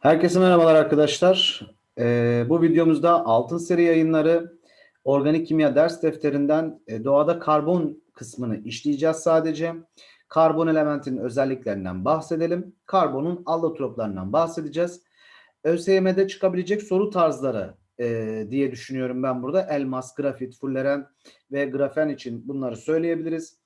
Herkese merhabalar arkadaşlar. Ee, bu videomuzda altın seri yayınları organik kimya ders defterinden e, doğada karbon kısmını işleyeceğiz sadece. Karbon elementinin özelliklerinden bahsedelim. Karbonun allotroplarından bahsedeceğiz. ÖSYM'de çıkabilecek soru tarzları e, diye düşünüyorum ben burada. Elmas, grafit, fulleren ve grafen için bunları söyleyebiliriz.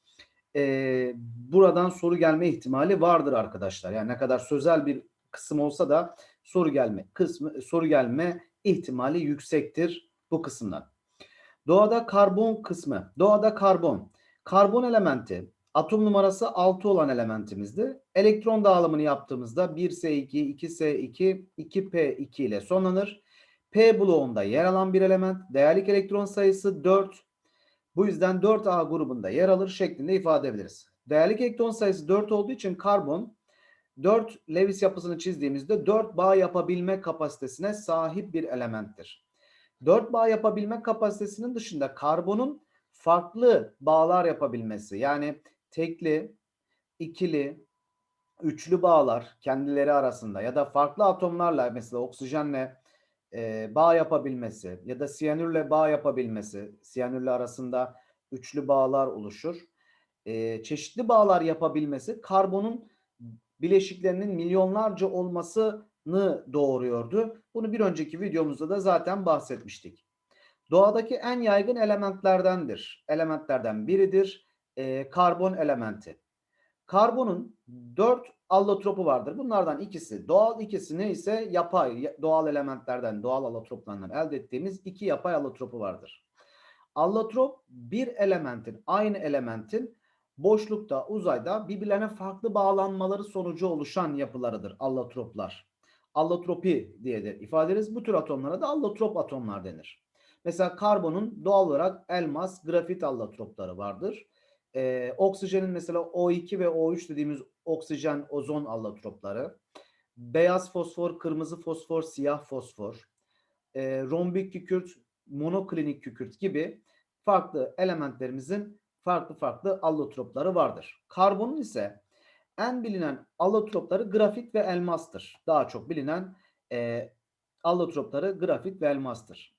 E, buradan soru gelme ihtimali vardır arkadaşlar. Yani ne kadar sözel bir kısım olsa da soru gelme kısmı soru gelme ihtimali yüksektir bu kısımdan. Doğada karbon kısmı. Doğada karbon. Karbon elementi atom numarası 6 olan elementimizdi. Elektron dağılımını yaptığımızda 1s2, 2s2, 2p2 ile sonlanır. P bloğunda yer alan bir element. Değerlik elektron sayısı 4. Bu yüzden 4A grubunda yer alır şeklinde ifade edebiliriz. Değerlik elektron sayısı 4 olduğu için karbon 4 Lewis yapısını çizdiğimizde 4 bağ yapabilme kapasitesine sahip bir elementtir. 4 bağ yapabilme kapasitesinin dışında karbonun farklı bağlar yapabilmesi yani tekli, ikili, üçlü bağlar kendileri arasında ya da farklı atomlarla mesela oksijenle e, bağ yapabilmesi ya da siyanürle bağ yapabilmesi, siyanürle arasında üçlü bağlar oluşur. E, çeşitli bağlar yapabilmesi karbonun bileşiklerinin milyonlarca olmasını doğuruyordu. Bunu bir önceki videomuzda da zaten bahsetmiştik. Doğadaki en yaygın elementlerdendir. Elementlerden biridir e, karbon elementi. Karbonun dört allotropu vardır. Bunlardan ikisi doğal, ikisi ise yapay, doğal elementlerden, doğal allotroplardan elde ettiğimiz iki yapay allotropu vardır. Allotrop bir elementin, aynı elementin boşlukta, uzayda birbirlerine farklı bağlanmaları sonucu oluşan yapılarıdır allotroplar. Allotropi diye de ifade ederiz. Bu tür atomlara da allotrop atomlar denir. Mesela karbonun doğal olarak elmas, grafit allotropları vardır. Ee, oksijenin mesela O2 ve O3 dediğimiz oksijen, ozon allotropları. Beyaz fosfor, kırmızı fosfor, siyah fosfor. Ee, rombik kükürt, monoklinik kükürt gibi farklı elementlerimizin farklı farklı allotropları vardır. Karbonun ise en bilinen allotropları grafit ve elmastır. Daha çok bilinen e, allotropları grafit ve elmastır.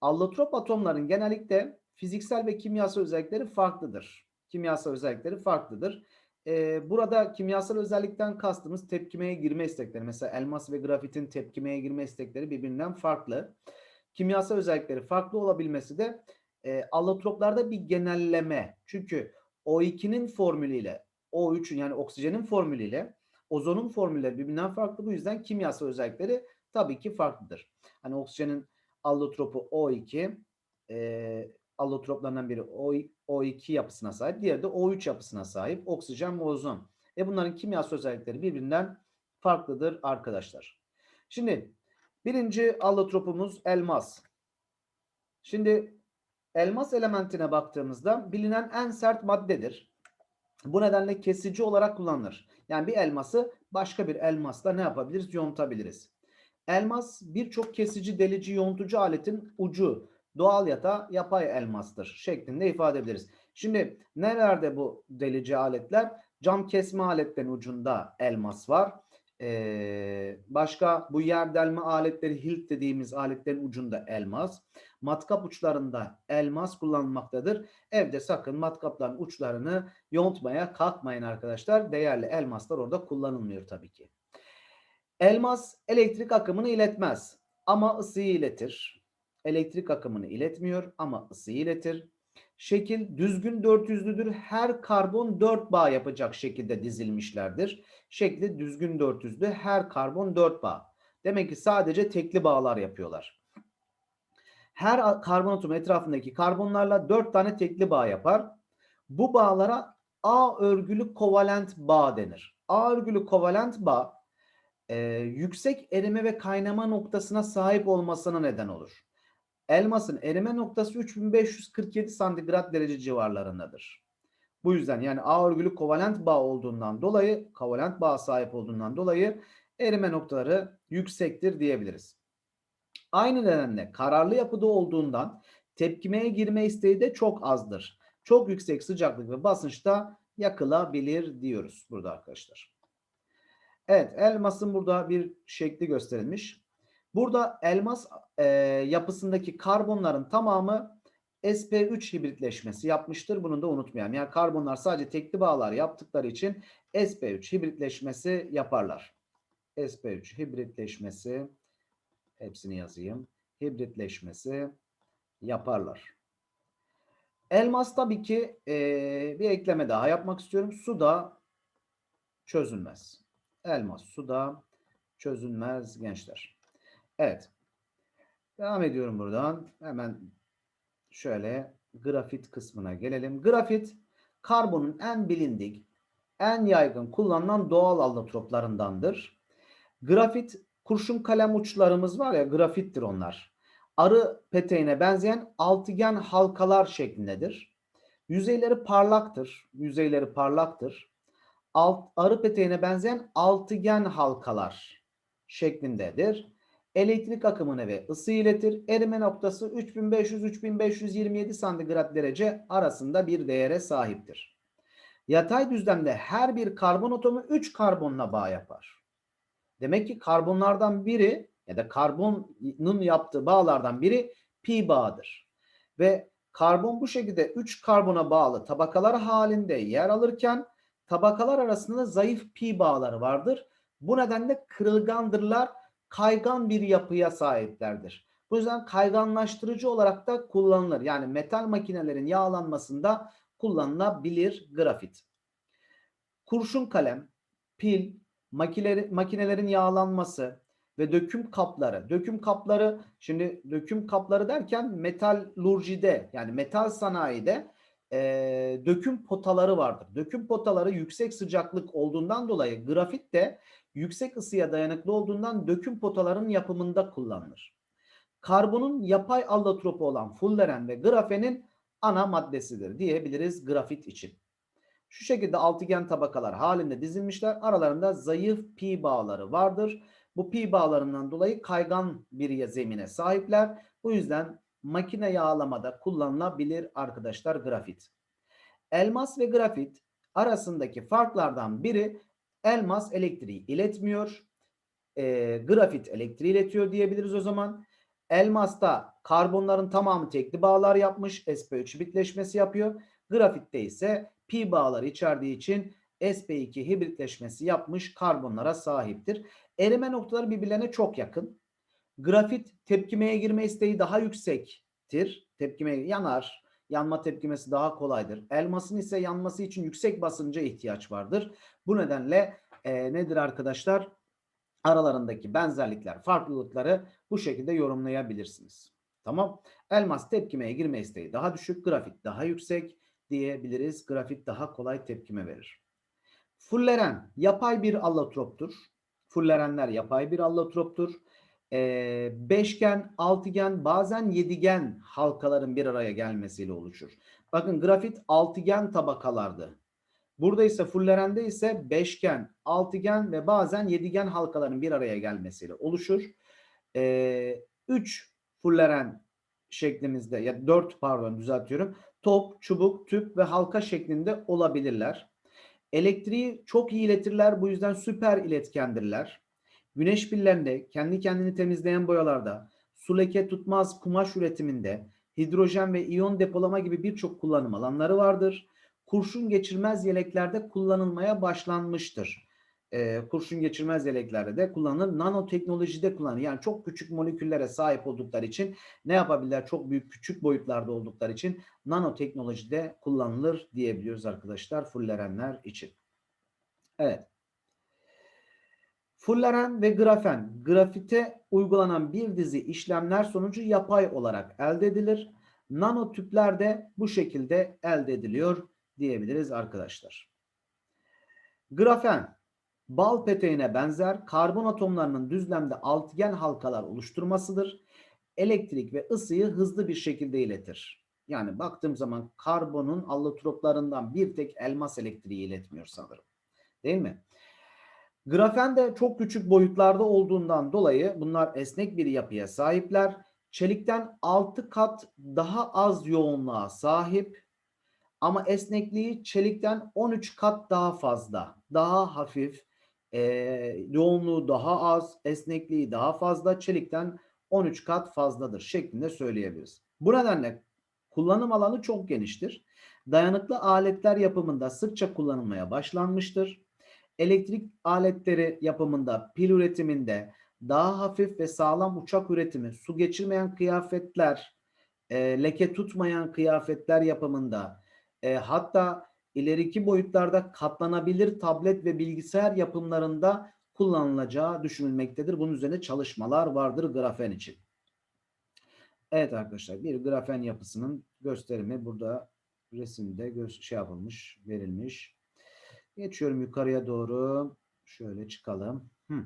Allotrop atomların genellikle fiziksel ve kimyasal özellikleri farklıdır. Kimyasal özellikleri farklıdır. E, burada kimyasal özellikten kastımız tepkimeye girme istekleri. Mesela elmas ve grafitin tepkimeye girme istekleri birbirinden farklı. Kimyasal özellikleri farklı olabilmesi de e, allotroplarda bir genelleme. Çünkü O2'nin formülüyle O3'ün yani oksijenin formülüyle ozonun formülleri birbirinden farklı. Bu yüzden kimyasal özellikleri tabii ki farklıdır. Hani oksijenin allotropu O2 e, allotroplarından biri o, O2 yapısına sahip. Diğeri de O3 yapısına sahip. Oksijen ve ozon. E bunların kimyasal özellikleri birbirinden farklıdır arkadaşlar. Şimdi birinci allotropumuz elmas. Şimdi elmas elementine baktığımızda bilinen en sert maddedir. Bu nedenle kesici olarak kullanılır. Yani bir elması başka bir elmasla ne yapabiliriz? Yontabiliriz. Elmas birçok kesici, delici, yontucu aletin ucu. Doğal ya da yapay elmastır şeklinde ifade edebiliriz. Şimdi nerelerde bu delici aletler? Cam kesme aletlerin ucunda elmas var. Ee, başka bu yer delme aletleri hilt dediğimiz aletlerin ucunda elmas. Matkap uçlarında elmas kullanılmaktadır. Evde sakın matkapların uçlarını yontmaya kalkmayın arkadaşlar. Değerli elmaslar orada kullanılmıyor tabii ki. Elmas elektrik akımını iletmez ama ısıyı iletir. Elektrik akımını iletmiyor ama ısıyı iletir. Şekil düzgün 400'lüdür. Her karbon 4 bağ yapacak şekilde dizilmişlerdir. Şekli düzgün 400'lü. Her karbon 4 bağ. Demek ki sadece tekli bağlar yapıyorlar. Her karbon atomu etrafındaki karbonlarla 4 tane tekli bağ yapar. Bu bağlara A örgülü kovalent bağ denir. A örgülü kovalent bağ e, yüksek erime ve kaynama noktasına sahip olmasına neden olur. Elmasın erime noktası 3547 santigrat derece civarlarındadır. Bu yüzden yani A örgülü kovalent bağ olduğundan dolayı, kovalent bağ sahip olduğundan dolayı erime noktaları yüksektir diyebiliriz. Aynı nedenle kararlı yapıda olduğundan tepkimeye girme isteği de çok azdır. Çok yüksek sıcaklık ve basınçta yakılabilir diyoruz burada arkadaşlar. Evet, elmasın burada bir şekli gösterilmiş. Burada elmas e, yapısındaki karbonların tamamı sp3 hibritleşmesi yapmıştır. Bunu da unutmayalım. Yani karbonlar sadece tekli bağlar yaptıkları için sp3 hibritleşmesi yaparlar. sp3 hibritleşmesi hepsini yazayım. Hibritleşmesi yaparlar. Elmas tabii ki e, bir ekleme daha yapmak istiyorum. Suda çözülmez. Elmas suda çözülmez gençler. Evet. Devam ediyorum buradan. Hemen şöyle grafit kısmına gelelim. Grafit karbonun en bilindik, en yaygın kullanılan doğal allotroplarındandır. Grafit kurşun kalem uçlarımız var ya grafittir onlar. Arı peteğine benzeyen altıgen halkalar şeklindedir. Yüzeyleri parlaktır. Yüzeyleri parlaktır. Alt, arı peteğine benzeyen altıgen halkalar şeklindedir. Elektrik akımını ve ısı iletir. Erime noktası 3500-3527 santigrat derece arasında bir değere sahiptir. Yatay düzlemde her bir karbon atomu 3 karbonla bağ yapar. Demek ki karbonlardan biri ya da karbonun yaptığı bağlardan biri pi bağıdır. Ve karbon bu şekilde 3 karbona bağlı tabakalar halinde yer alırken tabakalar arasında zayıf pi bağları vardır. Bu nedenle kırılgandırlar, kaygan bir yapıya sahiplerdir. Bu yüzden kayganlaştırıcı olarak da kullanılır. Yani metal makinelerin yağlanmasında kullanılabilir grafit. Kurşun kalem, pil, makineleri, makinelerin yağlanması ve döküm kapları. Döküm kapları şimdi döküm kapları derken metalurjide yani metal sanayide e, döküm potaları vardır. Döküm potaları yüksek sıcaklık olduğundan dolayı grafit de yüksek ısıya dayanıklı olduğundan döküm potaların yapımında kullanılır. Karbonun yapay allotropu olan fulleren ve grafenin ana maddesidir diyebiliriz grafit için. Şu şekilde altıgen tabakalar halinde dizilmişler. Aralarında zayıf pi bağları vardır. Bu pi bağlarından dolayı kaygan bir zemine sahipler. Bu yüzden makine yağlamada kullanılabilir arkadaşlar grafit. Elmas ve grafit arasındaki farklardan biri elmas elektriği iletmiyor. E, grafit elektriği iletiyor diyebiliriz o zaman. Elmasta karbonların tamamı tekli bağlar yapmış. sp3 bitleşmesi yapıyor. Grafitte ise pi bağları içerdiği için sp2 hibritleşmesi yapmış karbonlara sahiptir. Erime noktaları birbirlerine çok yakın. Grafit tepkimeye girme isteği daha yüksektir. Tepkimeye yanar. Yanma tepkimesi daha kolaydır. Elmasın ise yanması için yüksek basınca ihtiyaç vardır. Bu nedenle e, nedir arkadaşlar? Aralarındaki benzerlikler, farklılıkları bu şekilde yorumlayabilirsiniz. Tamam. Elmas tepkimeye girme isteği daha düşük, grafit daha yüksek diyebiliriz. Grafit daha kolay tepkime verir. Fulleren yapay bir allotroptur. Fullerenler yapay bir allotroptur. Ee, beşgen, altıgen, bazen yedigen halkaların bir araya gelmesiyle oluşur. Bakın grafit altıgen tabakalardı. Burada ise fullerende ise beşgen, altıgen ve bazen yedigen halkaların bir araya gelmesiyle oluşur. Ee, üç fulleren şeklimizde ya dört pardon düzeltiyorum. Top, çubuk, tüp ve halka şeklinde olabilirler. Elektriği çok iyi iletirler. Bu yüzden süper iletkendirler. Güneş pillerinde, kendi kendini temizleyen boyalarda, su leke tutmaz kumaş üretiminde, hidrojen ve iyon depolama gibi birçok kullanım alanları vardır. Kurşun geçirmez yeleklerde kullanılmaya başlanmıştır. Ee, kurşun geçirmez yeleklerde de kullanılır. Nanoteknolojide kullanılır. Yani çok küçük moleküllere sahip oldukları için ne yapabilirler? Çok büyük küçük boyutlarda oldukları için nanoteknolojide kullanılır diyebiliyoruz arkadaşlar fullerenler için. Evet. Fulleren ve grafen, grafite uygulanan bir dizi işlemler sonucu yapay olarak elde edilir. Nanotüpler de bu şekilde elde ediliyor diyebiliriz arkadaşlar. Grafen, bal peteğine benzer karbon atomlarının düzlemde altıgen halkalar oluşturmasıdır. Elektrik ve ısıyı hızlı bir şekilde iletir. Yani baktığım zaman karbonun allotroplarından bir tek elmas elektriği iletmiyor sanırım. Değil mi? Grafen de çok küçük boyutlarda olduğundan dolayı bunlar esnek bir yapıya sahipler. Çelikten 6 kat daha az yoğunluğa sahip ama esnekliği çelikten 13 kat daha fazla, daha hafif, e, yoğunluğu daha az, esnekliği daha fazla, çelikten 13 kat fazladır şeklinde söyleyebiliriz. Bu nedenle kullanım alanı çok geniştir. Dayanıklı aletler yapımında sıkça kullanılmaya başlanmıştır. Elektrik aletleri yapımında, pil üretiminde, daha hafif ve sağlam uçak üretimi, su geçirmeyen kıyafetler, e, leke tutmayan kıyafetler yapımında, e, hatta ileriki boyutlarda katlanabilir tablet ve bilgisayar yapımlarında kullanılacağı düşünülmektedir. Bunun üzerine çalışmalar vardır grafen için. Evet arkadaşlar bir grafen yapısının gösterimi burada resimde şey yapılmış, verilmiş. Geçiyorum yukarıya doğru. Şöyle çıkalım. Hı.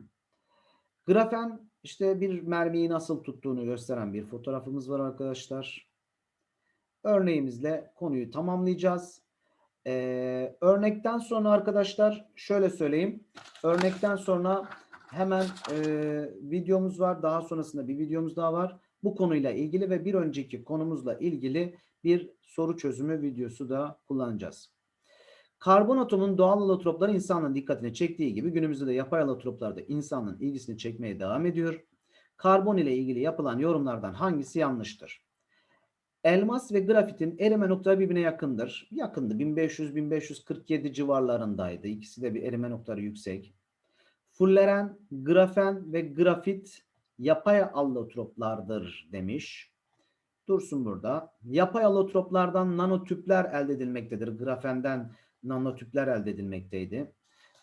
Grafen işte bir mermiyi nasıl tuttuğunu gösteren bir fotoğrafımız var arkadaşlar. Örneğimizle konuyu tamamlayacağız. Ee, örnekten sonra arkadaşlar şöyle söyleyeyim. Örnekten sonra hemen e, videomuz var. Daha sonrasında bir videomuz daha var. Bu konuyla ilgili ve bir önceki konumuzla ilgili bir soru çözümü videosu da kullanacağız. Karbon atomunun doğal alotropları insanların dikkatini çektiği gibi günümüzde de yapay alotroplar da insanın ilgisini çekmeye devam ediyor. Karbon ile ilgili yapılan yorumlardan hangisi yanlıştır? Elmas ve grafitin erime noktaları birbirine yakındır. Yakındı. 1500-1547 civarlarındaydı. İkisi de bir erime noktaları yüksek. Fulleren, grafen ve grafit yapay allotroplardır demiş. Dursun burada. Yapay allotroplardan nanotüpler elde edilmektedir. Grafenden nanotüpler elde edilmekteydi.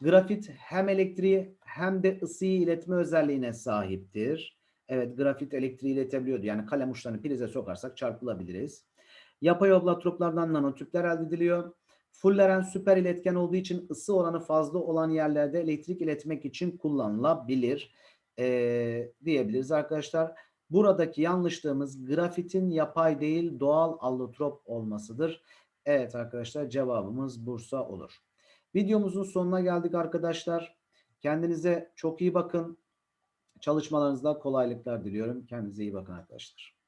Grafit hem elektriği hem de ısıyı iletme özelliğine sahiptir. Evet grafit elektriği iletebiliyordu. Yani kalem uçlarını prize sokarsak çarpılabiliriz. Yapay allotroplardan nanotüpler elde ediliyor. Fulleren süper iletken olduğu için ısı oranı fazla olan yerlerde elektrik iletmek için kullanılabilir ee, diyebiliriz arkadaşlar. Buradaki yanlışlığımız grafitin yapay değil doğal allotrop olmasıdır. Evet arkadaşlar cevabımız Bursa olur. Videomuzun sonuna geldik arkadaşlar. Kendinize çok iyi bakın. Çalışmalarınızda kolaylıklar diliyorum. Kendinize iyi bakın arkadaşlar.